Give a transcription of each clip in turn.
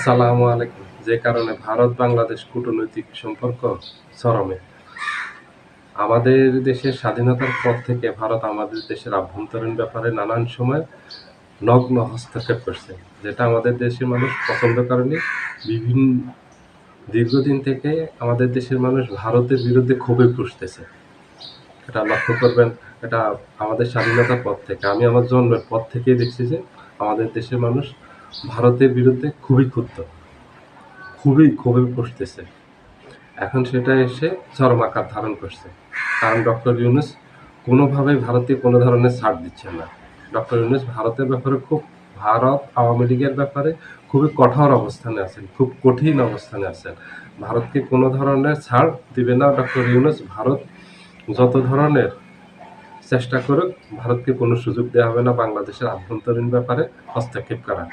আসসালামু আলাইকুম। যে কারণে ভারত বাংলাদেশ কূটনৈতিক সম্পর্ক চরমে। আমাদের দেশের স্বাধীনতার পর থেকে ভারত আমাদের দেশের আভ্যন্তরীণ ব্যাপারে নানান সময় নগ্ন হস্তক্ষেপ করছে, যেটা আমাদের দেশের মানুষ পছন্দ করেনি। বিভিন্ন দীর্ঘদিন থেকে আমাদের দেশের মানুষ ভারতের বিরুদ্ধে খুবই পুষতেছে। এটা লক্ষ্য করবেন, এটা আমাদের স্বাধীনতার পর থেকে। আমি আমার জন্মের পর থেকেই দেখছি যে আমাদের দেশের মানুষ ভারতের বিরুদ্ধে খুবই ক্ষুব্ধ। খুবই খুবই পুষতেছে এখন সেটা এসে চরম আকার ধারণ করছে। কারণ ডক্টর ইউনুস কোনোভাবেই ভারতে কোনো ধরনের ছাড় দিচ্ছে না। ডক্টর ইউনুস ভারতের ব্যাপারে খুব, ভারত আওয়ামী লীগের ব্যাপারে খুবই কঠোর অবস্থানে আছেন, খুব কঠিন অবস্থানে আছেন। ভারতকে কোনো ধরনের ছাড় দিবে না ডক্টর ইউনুস। ভারত যত ধরনের চেষ্টা করুক, ভারতকে কোনো সুযোগ দেওয়া হবে না বাংলাদেশের আভ্যন্তরীণ ব্যাপারে হস্তক্ষেপ করা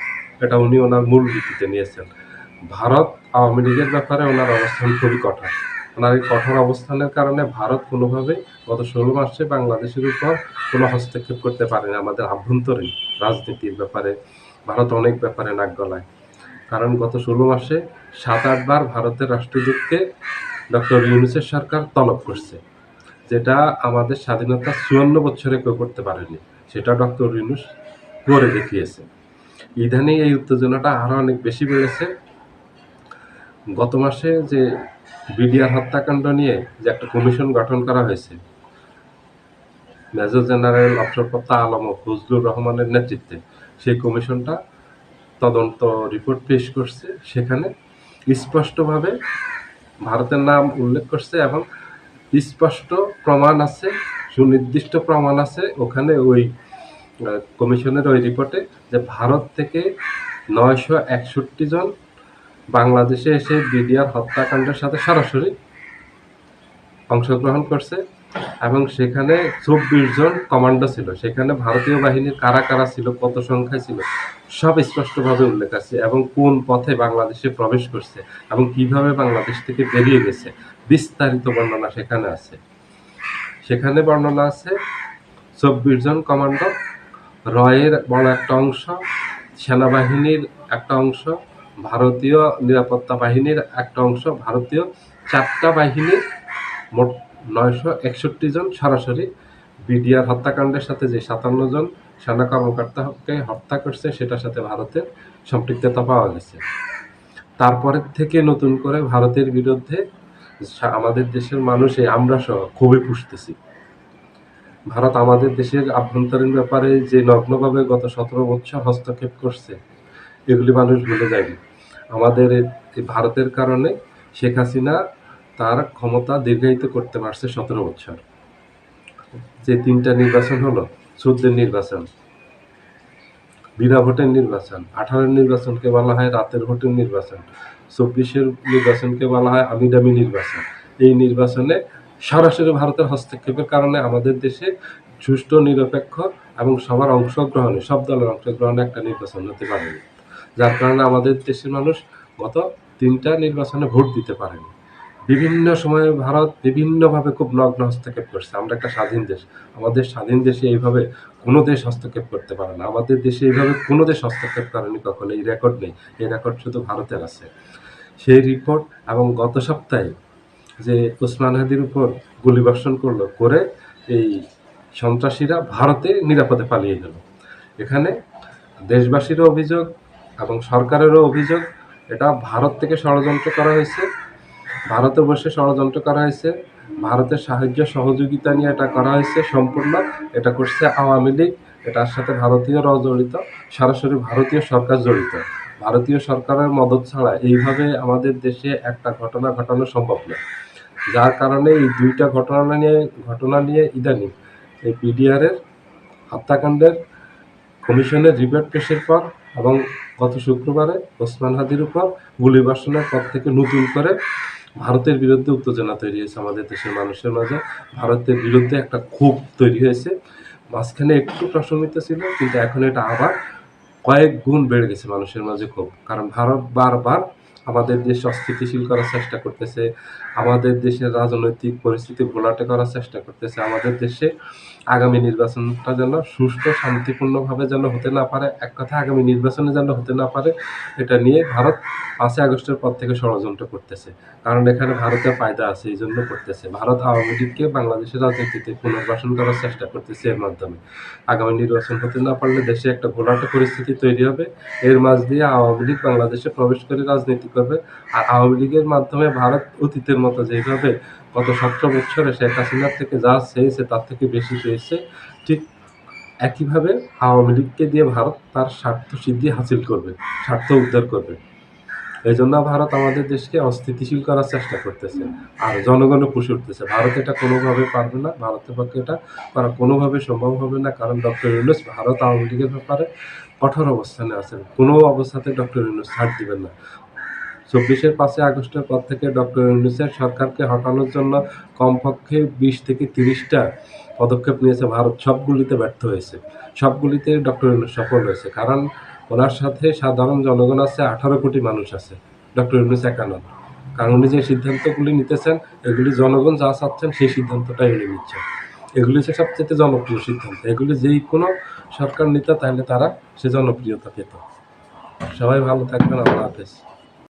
এটা উনি ওনার মূল নীতিতে নিয়েছেন। ভারত আওয়ামী লীগের ব্যাপারে ওনার অবস্থান খুবই কঠোর। ওনার এই কঠোর অবস্থানের কারণে ভারত কোনোভাবে গত ষোলো মাসে বাংলাদেশের উপর কোনো হস্তক্ষেপ করতে পারেনি। আমাদের আভ্যন্তরীণ রাজনীতির ব্যাপারে, ভারত অনেক ব্যাপারে নাক গলায়। কারণ গত ষোলো মাসে সাত আটবার ভারতের রাষ্ট্রদূতকে ডক্টর ইউনুসের সরকার তলব করছে, যেটা আমাদের স্বাধীনতা চুয়ান্ন বছরে কেউ করতে পারেনি। সেটা ডক্টর ইউনুস করে দেখিয়েছে। ইদানিং এই উত্তেজনাটা আরও অনেক বেশি বেড়েছে। গত মাসে যে বিডিআর হত্যাকাণ্ড নিয়ে যে একটা কমিশন গঠন করা হয়েছে, মেজর জেনারেল অবসরপ্রাপ্ত আলম ও ফজলুর রহমানের নেতৃত্বে সেই কমিশনটা তদন্ত রিপোর্ট পেশ করছে। সেখানে স্পষ্টভাবে ভারতের নাম উল্লেখ করছে এবং স্পষ্ট প্রমাণ আছে, সুনির্দিষ্ট প্রমাণ আছে। ওখানে ওই কমিশনের ওই রিপোর্টে যে ভারত থেকে নয়শো একষট্টি জন বাংলাদেশে এসে বিডিআর হত্যাকাণ্ডের সাথে সরাসরি অংশগ্রহণ করছে এবং সেখানে চব্বিশ জন কমান্ডো ছিল। সেখানে ভারতীয় বাহিনীর কারা কারা ছিল, কত সংখ্যায় ছিল, সব স্পষ্টভাবে উল্লেখ আছে এবং কোন পথে বাংলাদেশে প্রবেশ করছে এবং কীভাবে বাংলাদেশ থেকে বেরিয়ে গেছে, বিস্তারিত বর্ণনা সেখানে আছে। সেখানে বর্ণনা আছে, চব্বিশ জন কমান্ডো রয়ের বড় একটা অংশ, সেনাবাহিনীর একটা অংশ, ভারতীয় নিরাপত্তা বাহিনীর একটা অংশ, ভারতীয় চারটা বাহিনীর মোট নয়শো একষট্টি জন সরাসরি। বিডিআর হত্যাকাণ্ডের সাথে যে সাতান্ন জন সেনা কর্মকর্তাকে হত্যা করছে, সেটার সাথে ভারতের সম্পৃক্ততা পাওয়া গেছে। তারপরের থেকে নতুন করে ভারতের বিরুদ্ধে আমাদের দেশের মানুষে আমরা সহ খুবই পুষতেছি। ভারত আমাদের দেশের আভ্যন্তরীণ ব্যাপারে যে নগ্নভাবে গত সতেরো বছর হস্তক্ষেপ করছে, এগুলি মানুষ ভুলে যায়নি। আমাদের ভারতের কারণে শেখ হাসিনা তার ক্ষমতা দীর্ঘায়িত করতে পারছে সতেরো বছর। যে তিনটা নির্বাচন হলো, চোদ্দের নির্বাচন, বিনা ভোটের নির্বাচন, আঠারোর নির্বাচনকে বলা হয় রাতের ভোটের নির্বাচন, চব্বিশের নির্বাচনকে বলা হয় আমিডামি নির্বাচন। এই নির্বাচনে সরাসরি ভারতের হস্তক্ষেপের কারণে আমাদের দেশে সুষ্ঠু, নিরপেক্ষ এবং সবার অংশগ্রহণে, সব দলের অংশগ্রহণে একটা নির্বাচন হতে পারেনি। যার কারণে আমাদের দেশের মানুষ গত তিনটা নির্বাচনে ভোট দিতে পারেনি। বিভিন্ন সময়ে ভারত বিভিন্নভাবে খুব নগ্ন হস্তক্ষেপ করছে। আমরা একটা স্বাধীন দেশ। আমাদের স্বাধীন দেশে এইভাবে কোনো দেশ হস্তক্ষেপ করতে পারে না। আমাদের দেশে এইভাবে কোনো দেশ হস্তক্ষেপ করেনি কখনো। এই রেকর্ড নেই। এই রেকর্ড শুধু ভারতের আছে। সেই রিপোর্ট এবং গত সপ্তাহে যে ওসমান হাদির উপর গুলিবর্ষণ করল, করে এই সন্ত্রাসীরা ভারতে নিরাপদে পালিয়ে গেল। এখানে দেশবাসীরও অভিযোগ এবং সরকারেরও অভিযোগ, এটা ভারত থেকে ষড়যন্ত্র করা হয়েছে। ভারতে বসে ষড়যন্ত্র করা হয়েছে। ভারতের সাহায্য সহযোগিতা নিয়ে এটা করা হয়েছে সম্পূর্ণ। এটা করছে আওয়ামী লীগ। এটার সাথে ভারতীয়রাও জড়িত। সরাসরি ভারতীয় সরকার জড়িত। ভারতীয় সরকারের মদত ছাড়া এইভাবে আমাদের দেশে একটা ঘটনা ঘটানো সম্ভব নয় যার কারণে এই দুইটা ঘটনা নিয়ে ঘটনা নিয়ে ইদানিং এই পিডিআরের হত্যাকাণ্ডের কমিশনের রিপোর্ট পেশের পর এবং গত শুক্রবারে ওসমান হাদির উপর গুলিবর্ষণের পর থেকে নতুন করে ভারতের বিরুদ্ধে উত্তেজনা তৈরি হয়েছে। আমাদের দেশের মানুষের মাঝে ভারতের বিরুদ্ধে একটা ক্ষোভ তৈরি হয়েছে। মাঝখানে একটু প্রশমিত ছিল, কিন্তু এখন এটা আবার কয়েক গুণ বেড়ে গেছে মানুষের মাঝে ক্ষোভ। কারণ ভারত বারবার আমাদের দেশ অস্থিতিশীল করার চেষ্টা করতেছে, আমাদের দেশের রাজনৈতিক পরিস্থিতি ঘোলাটে করার চেষ্টা করতেছে, আমাদের দেশে আগামী নির্বাচনটা যেন সুষ্ঠু, শান্তিপূর্ণভাবে যেন হতে না পারে, এক কথা আগামী নির্বাচনে যেন হতে না পারে, এটা নিয়ে ভারত পাঁচই আগস্টের পর থেকে ষড়যন্ত্র করতেছে। কারণ এখানে ভারতের ফায়দা আছে, এই জন্য করতেছে। ভারত আওয়ামী লীগকে বাংলাদেশের রাজনীতিতে পুনর্বাসন করার চেষ্টা করতেছে এর মাধ্যমে। আগামী নির্বাচন হতে না পারলে দেশে একটা ঘোলাটে পরিস্থিতি তৈরি হবে। এর মাঝ দিয়ে আওয়ামী লীগ বাংলাদেশে প্রবেশ করে রাজনীতি করবে। আর আওয়ামী লীগের মাধ্যমে ভারত অতীতের মতো যেভাবে গত সতেরো বছরে শেখ হাসিনার থেকে যা চেয়েছে তার থেকে বেশি পেয়েছে ঠিক একইভাবে আওয়ামী লীগকে দিয়ে ভারত তার স্বার্থ সিদ্ধি হাসিল করবে, স্বার্থ উদ্ধার করবে। এই জন্য ভারত আমাদের দেশকে অস্থিতিশীল করার চেষ্টা করতেছে আর জনগণও খুশি উঠতেছে। ভারত এটা কোনোভাবে পারবে না, ভারতের পক্ষে এটা করা কোনোভাবে সম্ভব হবে না, কারণ ডক্টর ইউনুস ভারত আওয়ামী লীগের ব্যাপারে কঠোর অবস্থানে আছেন। কোনো অবস্থাতে ডক্টর ইউনুস ছাড় দিবেন না। চব্বিশের পাঁচই আগস্টের পর থেকে ডক্টর ইউনুসের সরকারকে হটানোর জন্য কমপক্ষে বিশ থেকে তিরিশটা পদক্ষেপ নিয়েছে ভারত। সবগুলিতে ব্যর্থ হয়েছে। সবগুলিতে ডক্টর ইউনুস সফল হয়েছে। কারণ ওনার সাথে সাধারণ জনগণ আছে, আঠারো কোটি মানুষ আছে, ডক্টর ইউনুস একা নন কারণ উনি যে সিদ্ধান্তগুলি নিতেছেন, এগুলি জনগণ যা চাচ্ছেন, সেই সিদ্ধান্তটাই উনি নিচ্ছেন। এগুলি হচ্ছে সবচেয়ে জনপ্রিয় সিদ্ধান্ত। এগুলি যেই কোনো সরকার নিত, তাহলে তারা সে জনপ্রিয়তা পেত। সবাই ভালো থাকবেন, আল্লাহ হাফেজ।